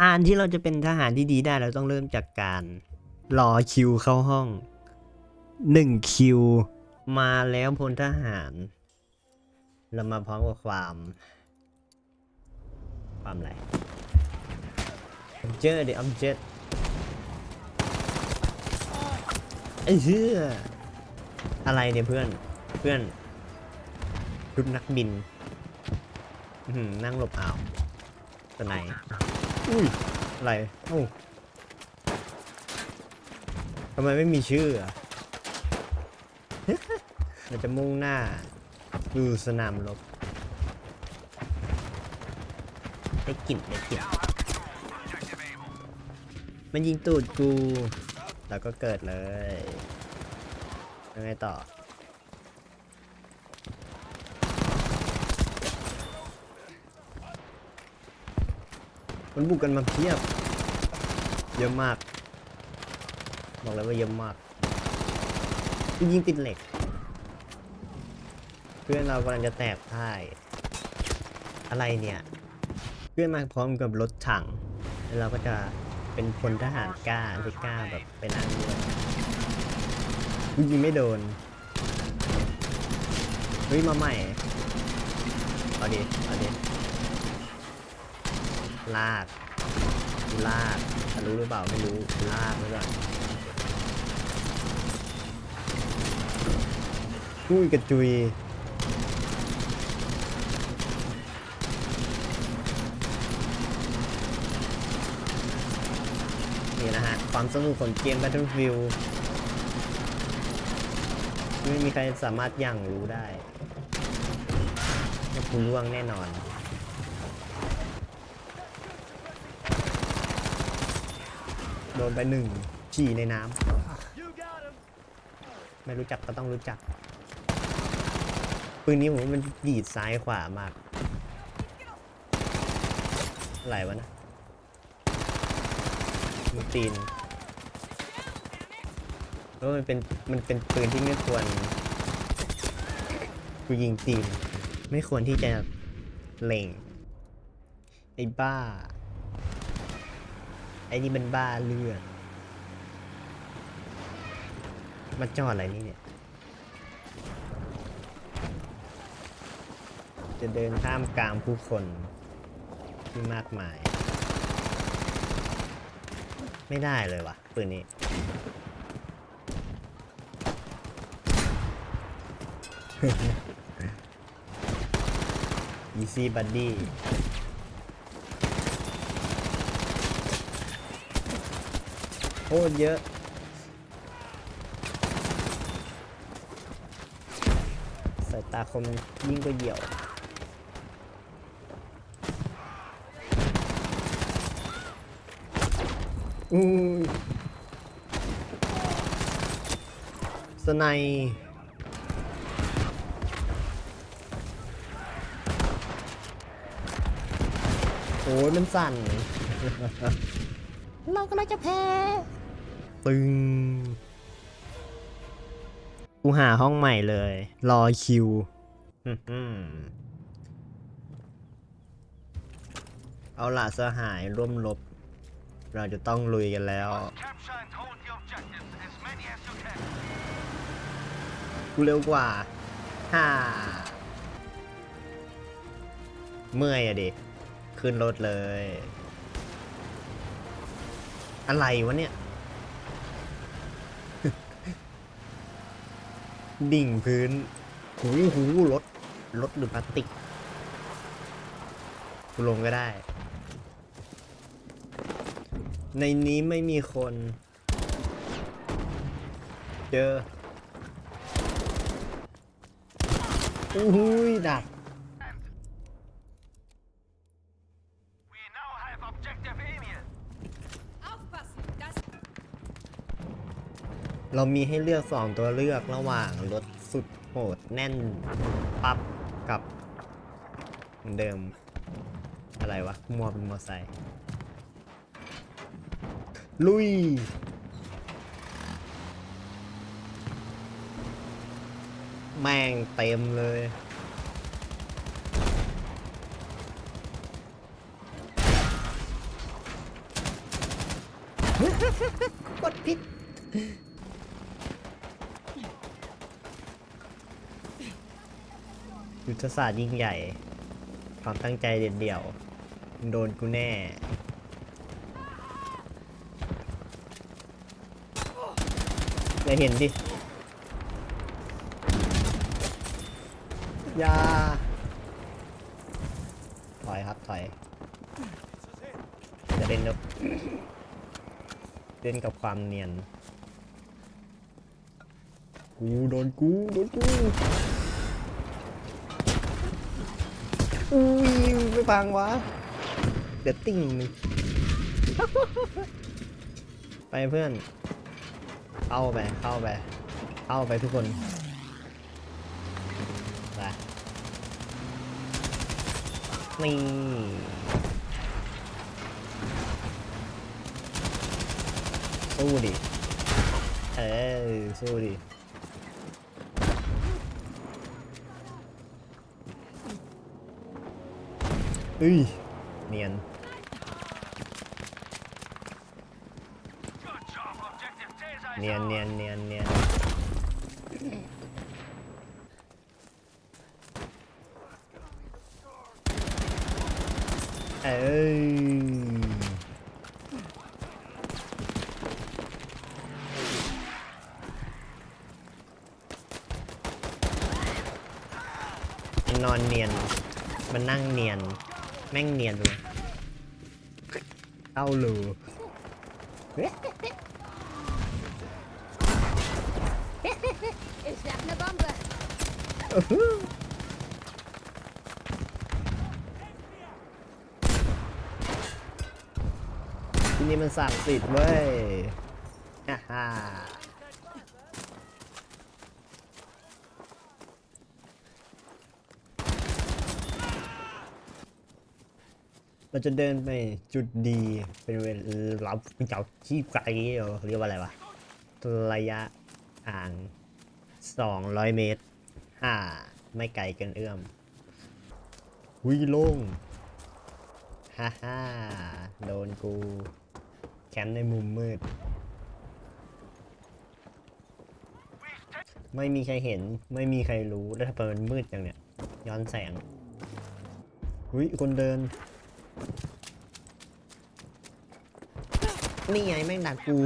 การที่เราจะเป็นทหารที่ดีได้เราต้องเริ่มจากการรอคิวเข้าห้องหนึ่งคิวมาแล้วพลทหาร เรามาพร้อมกับความ ความอะไรเจอเดี๋ยวอัมเจ็ดไอ้เหี้ยอะไรเนี่ยเพื่อนเพื่อนรุดนักบินนั่งหลบอ่าวตัวไหน อุ้ย อะไรโอ้าทำไมไม่มีชื่ออะ เราจะมุ่งหน้าดูสนามรบได้กลิ่นได้กลิ่นมันยิงตูดกู แล้วก็เกิดเลยยังไงต่อ มันบุกกันมาเพียบ เยอะมาก บอกเลยว่าเยอะมาก ยิงติดเหล็ก เพื่อนเรากำลังจะแตกพ่าย อะไรเนี่ย เพื่อนมาพร้อมกับรถถัง แล้วเราก็จะเป็นพลทหารกล้าที่กล้าแบบไปนั่งด้วยยิงไม่โดน เฮ้ย มาใหม่เอาดิเอาดิ ลากลากรู้หรือเปล่าไม่รู้ลากไว้ก่อนอุ้ยกระจุยนี่นะฮะ ความสนุกของเกม Battlefield ไม่มีใครสามารถยั่งรู้ได้ว่าคุณร่วงแน่นอน โดนไปหนึ่งฉี่ในน้ำไม่รู้จักก็ต้องรู้จักปืนนี้ผมว่ามันดีดซ้ายขวามากอะไรวะนะมีตีนเพราะมันเป็นมันเป็นปืนที่ไม่ควรกูยิงตีน ไม่ควรที่จะเล็งไอ้บ้า ไอ้นี่มันบ้าเลือดมาจอดอะไรนี่เนี่ย จะเดินท่ามกลางผู้คนที่มากมาย ไม่ได้เลยว่ะปืนนี้ Easy Buddy โค ตรเยอะ สายตาคมยิ่งกว่าเหยี่ยวอุ้ยสไนป์โอ้ยมันสั่น เรากำลังจะแพ้ ตึงกูหาห้องใหม่เลย รอคิวเอาละสหายร่วมรบ เราจะต้องลุยกันแล้ว กูเร็วกว่าฮ่าเมื่อยอะดิ ขึ้นรถเลย อะไรวะเนี่ย ดิ่งพื้น หูหูรถรถหรือพลาสติกกูลงก็ได้ ในนี้ไม่มีคน เจออุ้ยดัก เรามีให้เลือกสองตัวเลือกระหว่างรถสุดโหดแน่นปับกับเหมือนเดิม อะไรวะมัวเป็นมอไซค์ลุย แม่งเต็มเลยกดผิด ยุทธศาสตร์ยิ่งใหญ่ ความตั้งใจเด็ดเดี่ยวโดนกูแน่อย่าเห็นดิอย่าถอยครับ ถอย จะเล่นกับเล่นกับความเนียน กูโดนกู โดนกู อุ้ยไม่พังวะเดี๋ยวติ่งหนึ่งไปเพื่อน เข้าไป เข้าไป เข้าไปทุกคนไปนี่สู้ดิ เออสู้ดิ เอ้ยเนียนเนียนเนียนเนียนเนียนเอ้ยมันนอนเนียน มันนั่งเนียน แม่งเนียนเลยเต้าหลู Ich werf eine Bombe. ที่นี่มันศักดิ์สิทธิ์เว้ยฮ่าฮ่า เราจะเดินไปจุดดีเป็นเวลาเป็นเจ้าที่ไกลเรอเรียกว่าอะไรวะระยะห่าง 200 เมตรฮ่าไม่ไกลเกินเอื้อมวิโล่งฮ่าฮ่าโดนกู แคมป์ในมุมมืด ไม่มีใครเห็นไม่มีใครรู้แล้วถ้าเปิดมันมืดอย่างเนี้ยย้อนแสงอุ้ยคนเดิน นี่ไงแม่งดักกู